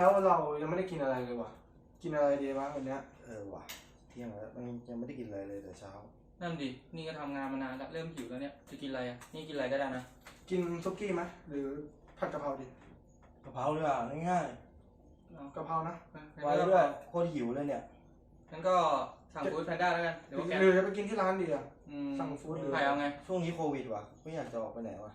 แล้วเรายังไม่ได้กินอะไรเลยว่ะ กินอะไรดีวะวันเนี้ยเออว่ะเที่ยงแล้วมันยังไม่ได้กินอะไรเลยแต่เช้า นั่นดิ นี่ก็ทำงานมานานแล้วเริ่มหิวแล้วเนี่ย จะกินอะไรอะ นี่กินอะไรก็ได้นะ กินซุกี้ไหมหรือผัดกะเพราดีกะเพราด้วยอะง่ายเอากะเพรานะๆไว้ด้วยโคตรหิวเลยเนี่ยงั้นก็สั่งฟู้ดแพนด้าแล้วกันเดี๋ยวแกหรือจะไปกินที่ร้านดีอะ อืมสั่งฟู้ดหรือ ใครเอาไง ช่วงนี้โควิดว่ะไม่อยากจะออกไปไหนว่ะ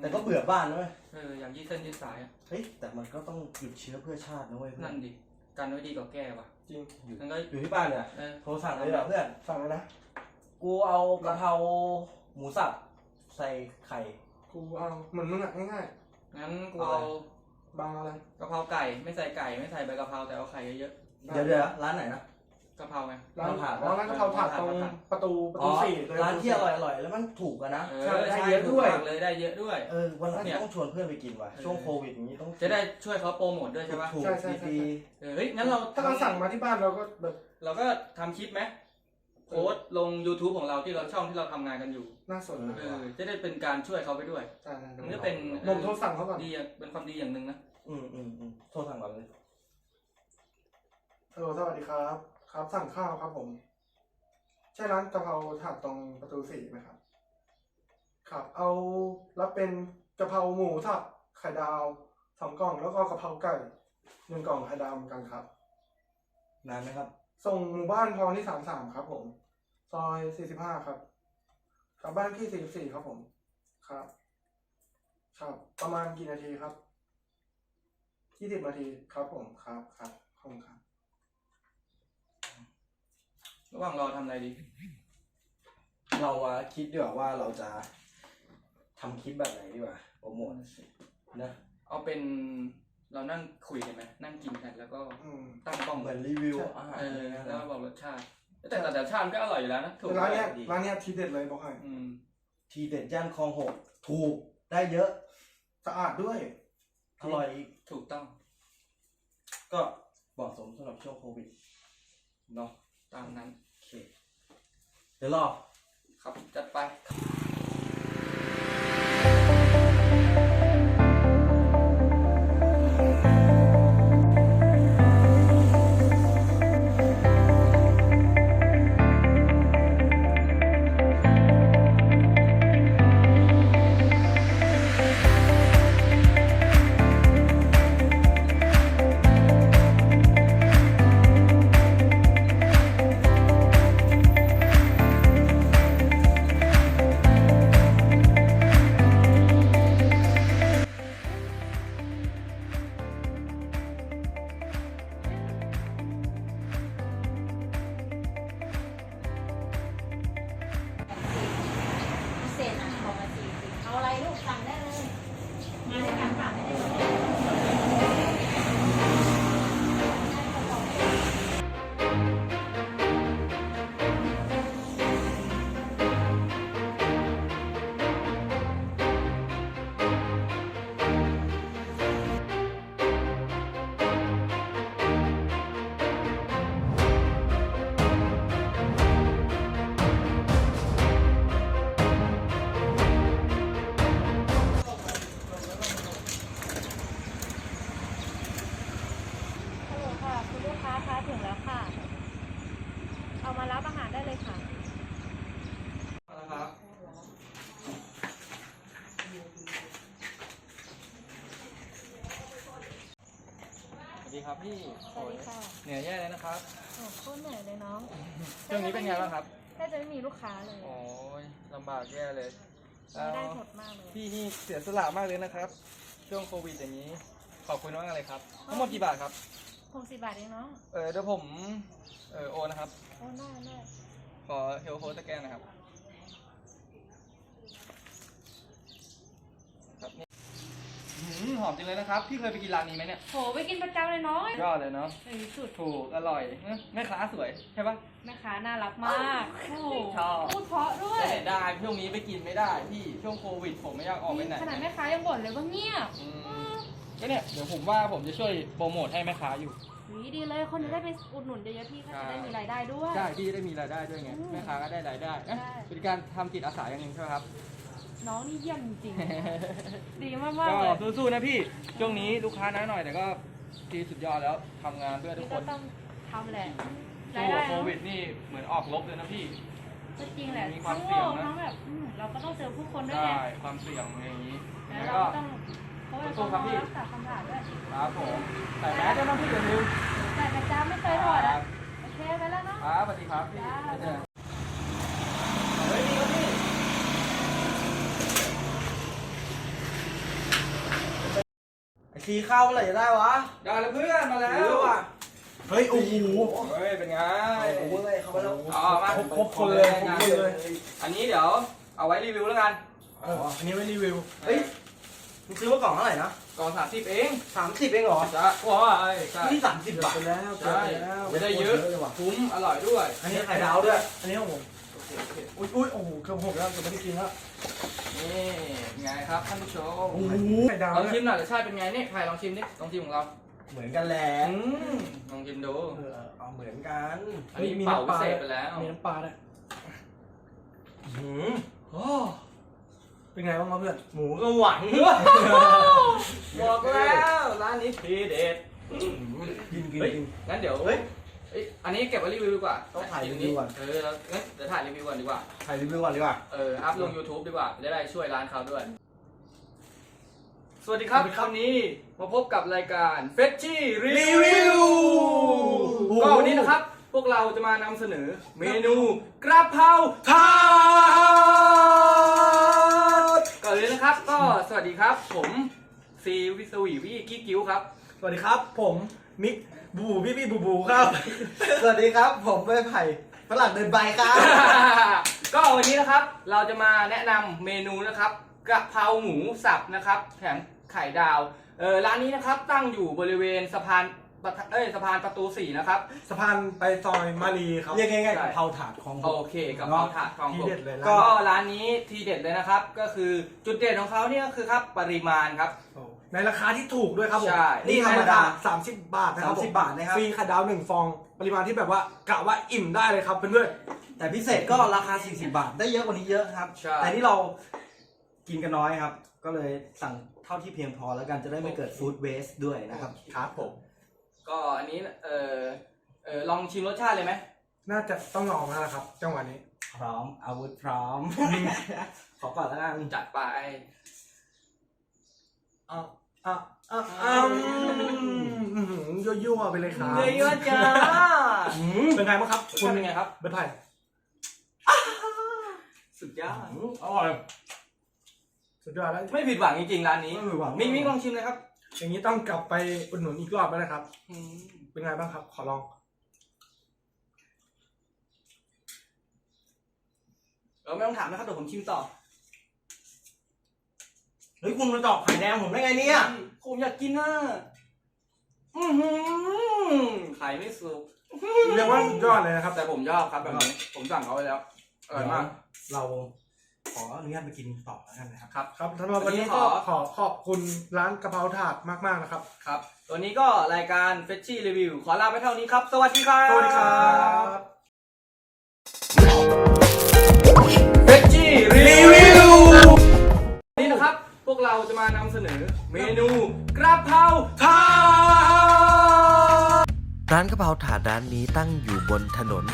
แต่ก็เบื่อบ้านนะเว้ยเอออย่างยืดเส้นยืดสายอะเฮ้ยแต่มันก็ต้องหยุดเชื้อเพื่อชาตินะเว้ยเพื่อนั่นนดิกันไว้ดีกว่าแก้ว่ะจริงอยู่งั้นก็อยู่ที่บ้านเนี่ยเออโทรสั่งเลยเหรอเพื่อนสั่งเลยนะ กูเอากะเพราหมูสับใส่ไข่ กูเอาเหมือนมึงอะง่ายงั้นกูเอาเอาอะไร ๆบางอะไร กะเพราไก่ไม่ใส่ไก่ไม่ใส่ใบกะเพราแต่เอาไข่เยอะเดี๋ยวเดี๋ยวร้านไหนนะๆ กะเพราไง ร้านเราผ่านร้านร้านกะเพราถาดตรงประตูประอ๋ตูอสี่เลยร้านที่อร่อยอร่อยๆแล้วมันถูกกันนะเอใช่อได้ใช่เยอะด้วยถูกมากเลยได้เยอะด้วย เออวันหลังเนี่ยต้องชวนเพื่อนไปกินว่ะเออช่วงโควิดอย่างนี้ต้องจะได้ช่วยเขาโปรโมทด้วยใช่ปะถูกใช่ใช่ใช่ดีเออเฮ้ยงั้นเราถ้าเราสั่งมาที่บ้านเราก็แบบเราก็ทำคลิปไหมโพสต์ลง YouTube ของเราที่เราช่องที่เราทำงานกันอยู่ น่าสนนะเออจะได้เป็นการช่วยเขาไปด้วยใช่ใช่มันก็เป็นผมโทรสั่งเขาก่อนดีอะเป็นความดีอย่างหนึ่งนะๆอืมอืมอืมโทรสั่งก่อนเลยเออสวัสดีครับ ครับสั่งข้าวครับผม ใช่ร้านกะเพราถาดตรงประตูสี่ไหมครับ ครับเอารับเป็นกะเพราหมูสับไข่ดาวสองกล่องแล้วก็กะเพราไก่หนึ่งกล่องไข่ดาวเหมือนกันครับ นานไหมครับ ส่งหมู่บ้านพรที่สามสามครับ ผม ซอยสี่สิบห้าครับกลับบ้านที่สี่สี่ครับผม ครับ ครับ ประมาณกี่นาทีครับยี่สิบนาทีครับผมครับครับขอบคุณครับ ระหว่างรอทำอะไรดี เรามาคิดดีกว่าว่าเราจะทำคลิปแบบไหนดีกว่าโปรโมทนะเอาเป็นเรานั่งคุยกันไหมนั่งกินกันแล้วก็อืมตั้งกล้องเหเลมือยนรีวิวใช่อาหารเอออะไรนะแล้วก็บอกรสชาติ แต่แต่แต่ชาติมันก็อร่อยอยู่แล้วนะถูกแต่ร้านเนี้ยดีร้านเนี้ยทีเด็ดเลยบอกให้อืมทีเด็ดย่านคลองหกถูกได้เยอะสะอาดด้วย อร่อยอีก ถูกต้องก็เหมาะสมสำหรับช่วงโควิดเนาะตามนั้นโอ เดี๋ยวรอครับจัดไป ครับพี่สวัสดีค่ะ เหนื่อยแย่เลยนะครับโอ้โคตรเหนื่อยเลยน้องช่วงนี้เป็นไงบ้างครับแค่จะไม่มีลูกค้าเลยโอ้ยลำบากแย่เลยรายได้แล้วหดมากเลย พี่นี่เสียสละมากเลยนะครับ ช่วงโควิดอย่างนี้ ขอบคุณมากเลยครับ ทั้งหมดกี่บาทครับหกสิบบาทเองเนาะเออเดี๋ยวผม เออโอนนะครับ โอ้ได้ได้ขอเฮลโฮสแกนนะครับครับ อื้อหือหอมจริงเลยนะครับ พี่เคยไปกินร้านนี้ไหมเนี่ยโหไปกินประจำเลยน้องยอดเลยเนาะในที่สุดถูกอร่อยเอ้ยแม่ค้าสวยใช่ปะ แม่ค้าน่ารักมากโอ้โหชอบ พูดเพราะด้วยแต่เสียดายช่วงนี้ไปกินไม่ได้พี่ช่วงโควิดผมไม่อยากออกไปไหนขนาดแม่ค้ายังบ่นเลยว่าเงียบอืมก็เนี่ยเดี๋ยวผมว่าผมจะช่วยโปรโมทให้แม่ค้าอยู่ หวีดีเลยคนจะได้ไปอุดหนุนเยอะๆพี่ก็จะได้มีรายได้ด้วย ใช่พี่จะได้มีรายได้ด้วยไง อืมแม่ค้าก็ได้รายได้เอ๊ะใช่ เป็นการทำจิตอาสาอย่างหนึ่งใช่ไหมครับ น้องนี่เยี่ยมจริงๆ ดีมากก็ๆเลยสู้ๆนะพี่ ช่วงนี้ลูกค้าน้อยหน่อยแต่ก็ที่สุดยอดแล้วทำงานเพื่อทุนี่กคก็นต้องทำแหละสู้รายได้กับโคเนอะวิดนี่เหมือนออกรบเลยนะพี่ ก็จริงแหละมีความทั้งเสี่โลยงกนะ ทั้งแบบอืมเราก็ต้องเจอผู้คนด้วยได้ไงความเสี่ยงอย่างนี้ยังแล้วไงเราก็ ก็ต้องเพราะว่าสู้เราครับพี่รักษาความสะอาดด้วยครับผมแต่แม้จะต้องพี่อย่าลืมแต่ประจำไม่เคยถอดอะ โอเคไปแล้วเนาะ ครับสวัสดีครับพี่จ้าไปเจอเฮ้ยนี่ครับพี่ ไอซีข้าวเมื่อไหร่จะได้วะได้แล้วเพื่อนมาแล้วหิวว่ะเฮ้ยโอ้โหเฮ้ยเป็นไงโอ้โหเลยเข้ามาแล้วอ๋อมาครบครบคนเลยครบคนเลยอันนี้เดี๋ยวเอาไว้รีวิวแล้วกันเอออันนี้ไว้รีวิวเฮ้ยมึงซื้อมากล่องเท่าไหร่นะก่อนสามสิบเองสามสิบเองเหรอจ้าว้ายใช่นี่สามสิบบาท ไปแล้วใช่ไม่ได้เยอะ เลยว่ะคุ้มอร่อยด้วยอันนี้ไข่ดาวด้วย อันนี้ของผมโอเคโอเคอุ้ยอุ้ยโอ้โหเกือบหกแล้วเกือบไม่ได้กินแล้วนี่ไงครับท่านผู้ชมโอ้โหไข่ดาวลองเนี่ชิยมหน่อยรสชาติเป็นไงนี่ใครลองชิมดิลองชิมของเราเหมือนกันแหละอืมลองชิมดูเออเอาเหมือนกันอันนี้เป่าพิเศษไปแล้วมีน้ำปลาด้วยหืมโอ้เป็นไงบ้างวะเพื่อน หมูก็หวานบอกแล้ว ร้านนี้ทีเด็ดกินกินเฮ้ยกินงั้นเดี๋ยว เฮ้ยเอ้ยอันนี้เก็บไว้รีวิวดีกว่าต้องถ่ายรีวิวก่อน เออแล้วงั้นเดี๋ยวถ่ายรีวิวก่อนดีกว่า ถ่ายรีวิวก่อนดีกว่า เออ อัพลง YouTube ดีกว่าจะได้ช่วยร้านเขาด้วย สวัสดีครับวันนี้มาพบกับรายการเฟชชี่รีวิวก็วันนี้นะครับ พวกเราจะมานำเสนอเมนูกระเพราถาดก่อนเลยนะครับ ก็สวัสดีครับ ผมซีวิสวีวีกี้กิ้วครับ สวัสดีครับ ผม มิกบูบูพี่พี่บูบูครับ สวัสดีครับ ผมเป้ไผ่ฝรั่งเดินใบครับก็วันนี้นะครับเราจะมาแนะนำเมนูนะครับกะเพราหมูสับนะครับแถมไข่ดาวเออร้านนี้นะครับตั้งอยู่บริเวณสะพานปะเอ้ยสะพานประตูสี่นะครับ สะพานไปซอยมารีครับเรียกง่ายๆกะเพราถาดของผโอมเคกับเพราถาดทองทีผม เด็ดเลยก็ร้านร้านนี้ทีเด็ดเลยนะครับ ก็คือจุดเด่นของเขาเนี่ยก็คือครับปริมาณครับ โอ้ ในราคาที่ถูกด้วยครับผม ใช่นี่ธรรมดา30บาทนะครับผม30บาทนะครับ ฟรีไข่ดาวหนึ่งฟอง ปริมาณที่แบบว่ากะว่าอิ่มได้เลยครับเพื่อนแต่พิเศษก็ราคา 40 บาท ได้เยอะกว่านี้เยอะครับ ใช่ แต่นี่เรากินกันน้อยครับ ก็เลยสั่งเท่าที่เพียงพอแล้วกันจะได้ไม่เกิดฟู้ดเวสต์ด้วยนะครับ ๆครับผม ก็อันนี้เออเออลองชิมรสชาติเลยไหมน่าจะต้องลองแล้วล่ะครับ จังหวะนี้ พร้อมอาวุธพร้อม ขอก่อนแล้วกันจัดไปอ่ะอะอะอะยั่วๆไปเลยครับเยอะๆจ้าอืมเป็นไงบ้างครับ คุณเป็นไงครับเบิร์ดไผ่สุดยอดอร่อยสุดยอดแล้วไม่ผิดหวังจริงๆร้านนี้ไม่ผิดหวังมิกมิกลองชิมเลยครับอย่างนี้ต้องกลับไปอุดหนุนอีกรอบแล้วนะครับ อืมเป็นไงบ้างครับ ขอลองเออไม่ต้องถามนะครับเดี๋ยวผมชิมต่อ เฮ้ยคุณมาตอกไข่แดงผมได้ไงเนี่ยผมอยากกินน่ะอือหือไข่ไม่สุกเรียกว่าสุดยอดเลยนะครับ แต่ผมชอบครับแบบนี้ผมสั่งเขาไว้แล้วอร่อยมาก เราขออนุญาตไปกินต่อแล้วกันนะครับ ครับ ครับสำหรับวันนี้วันนี้ขก็อขอขอบคุณร้านกะเพราถาดมากๆนะครับ ครับ ตัวนี้ก็รายการเฟชชี่รีวิวขอลาไปเท่านี้ครับ สวัสดีครับ สวัสดีครับ จะมานำเสนอเมนูกระเพราถาดร้านกะเพราถาดร้านนี้ตั้งอยู่บนถนน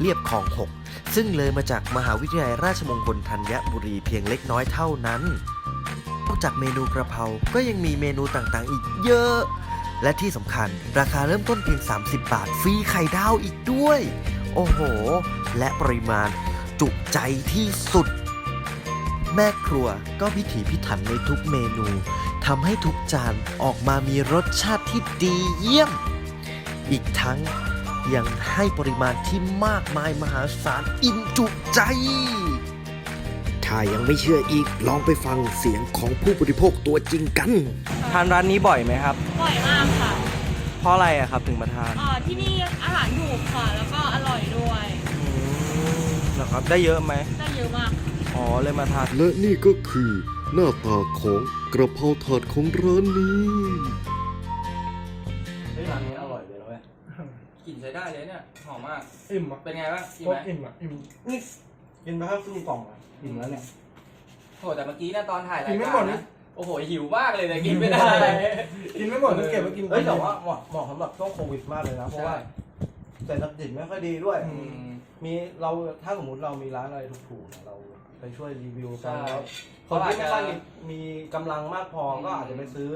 เรียบคลองหกซึ่งเลยมาจากมหาวิทยาลัยราชมงคลธัญบุรีเพียงเล็กน้อยเท่านั้นนอกจากเมนูกระเพรา ก็ยังมีเมนูต่างๆ อีกเยอะ และที่สำคัญราคาเริ่มต้นเพียง 30 บาท ฟรีไข่ดาวอีกด้วย โอ้โห และปริมาณจุใจที่สุด แม่ครัวก็พิถีพิถันในทุกเมนูทำให้ทุกจานออกมามีรสชาติที่ดีเยี่ยม อีกทั้งยังให้ปริมาณที่มากมายมหาศาลอิ่มจุใจ ถ้ายังไม่เชื่ออีกลองไปฟังเสียงของผู้บริโภคตัวจริงกัน ทานร้านนี้บ่อยไหมครับ บ่อยมากค่ะเพราะอะไรอะครับถึงมาทานอ่าที่นี่อาหารถูกค่ะ แล้วก็อร่อยด้วยนะครับได้เยอะไหมได้เยอะมาก อ๋อเลยมาทานและนี่ก็คือหน้าตาของกระเพราถาดของร้านนี้ เฮ้ยร้านนี้อร่อยเลยนะเว้ยกลิ่นใช้ได้เลยเนี่ยหอมมาก อิ่มอะเป็นไงบ้างกินโคไหตมรอิ่มอะ อิ่มนี่กินไปแค่ครึ่งกล่องอะอิ่มแล้วเนี่ย โหแต่เมื่อกี้เนี่ยตอนถ่ายรากิยนไม่กาหมรดนี่นะโอ้โหหิวมากเลยแต่กินไม่ได้กินไม่หมดก็เก็บไว้กินเฮ้ยแต่ว่าเหมาะเหมาะสำหรับช่วงโควิดมากเลยนะ เพราะว่าเศรษฐกิจไม่ค่อยดีด้วย อือืมมีเราถ้าสมมติเรามีร้านอะไรถูกๆเนี่ยเรา ไปช่วยรีวิวกันใช่แล้วคเพราะนว่าที่ไม่ค่อยจะมีมีกำลังมากพอก็อืมอาจจะไปซื้อ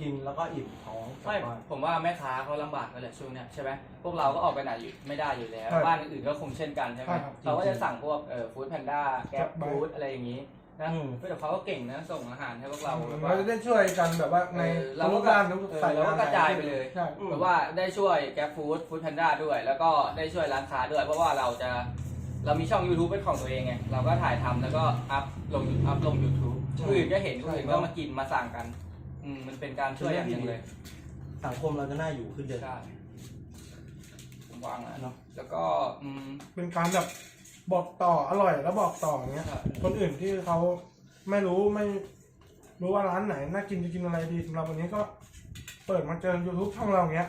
กินแล้วก็อิ่มท้องกลับไม่บ้าน ผมว่าแม่ค้าเขาลำบากกันแหละช่วงเนี้ยใช่ไหมพวกเราก็ออกไปไหนอยู่ไม่ได้อยู่แล้ว ใช่บ้านอื่นๆก็คงเช่นกันใช่ไหมใช่ครับเราก็จะสั่งพวกเอ่อฟู้ดแพนด้าแก๊ป Grab ฟู้ดอะไรอย่างนี้นะอืมเฮ้ยแต่เขาก็เก่งนะส่งอาหารให้พวกเราแบบว่า เราจะได้ช่วยกันแบบว่าในเออเราก็ทุกร้านทุกเออสายเราก็กระจายไปเลย ใช่ อืม แบบว่าได้ช่วยแก๊ปฟู้ดฟู้ดแพนด้าด้วย แล้วก็ได้ช่วยร้านค้าด้วย เพราะว่าเราจะ เรามีช่อง YouTube เป็นของตัวเองไง เราก็ถ่ายทำแล้วก็อัพลงอัพลง YouTube คนอื่นก็เห็นคนอื่นก็มากินมาสั่งกันอืมมันเป็นการช่วยอย่างหนึ่งเลยสังคมเราจะน่าอยู่ขึ้นเยอะใช่ผมวางนะเนาะแล้วก็อืมเป็นการแบบบอกต่ออร่อยแล้วบอกต่ออย่างเงี้ย คนอื่นที่เขาไม่รู้ไม่รู้ว่าร้านไหนน่ากินจะกินอะไรดีสำหรับวันนี้ก็ เปิดมาเจอ YouTube ช่องเราอย่างเงี้ย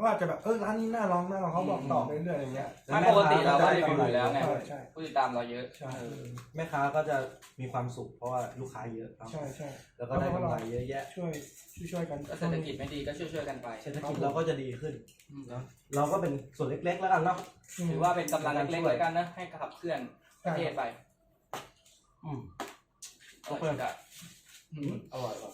เขาอาจจะแบบเออร้านนี้น่าลองน่าลองเขาบอกต่อไปเรื่อยๆอย่างเงี้ยไม่ปกติเราก็รีวิวอยู่แล้วไง ใช่ใช่ผู้ติดตามเราเยอะ ใช่เออแม่ค้าก็จะมีความสุขเพราะว่าลูกค้าเยอะครับใช่ใช่แล้วก็ได้กำไรเยอะแยะ ช่วยช่วยช่วยกันก็เศรษฐกิจไม่ดีก็ช่วยๆกันไปเศรษฐกิจเราก็จะดีขึ้นอืมเนาะเราก็เป็นส่วนเล็กๆแล้วกันเนาะถือว่าเป็นกำลังเล็กๆแล้วกันนะให้ขับเคลื่อนประเทศไป อืมอร่อยจัดอืมอร่อยว่ะ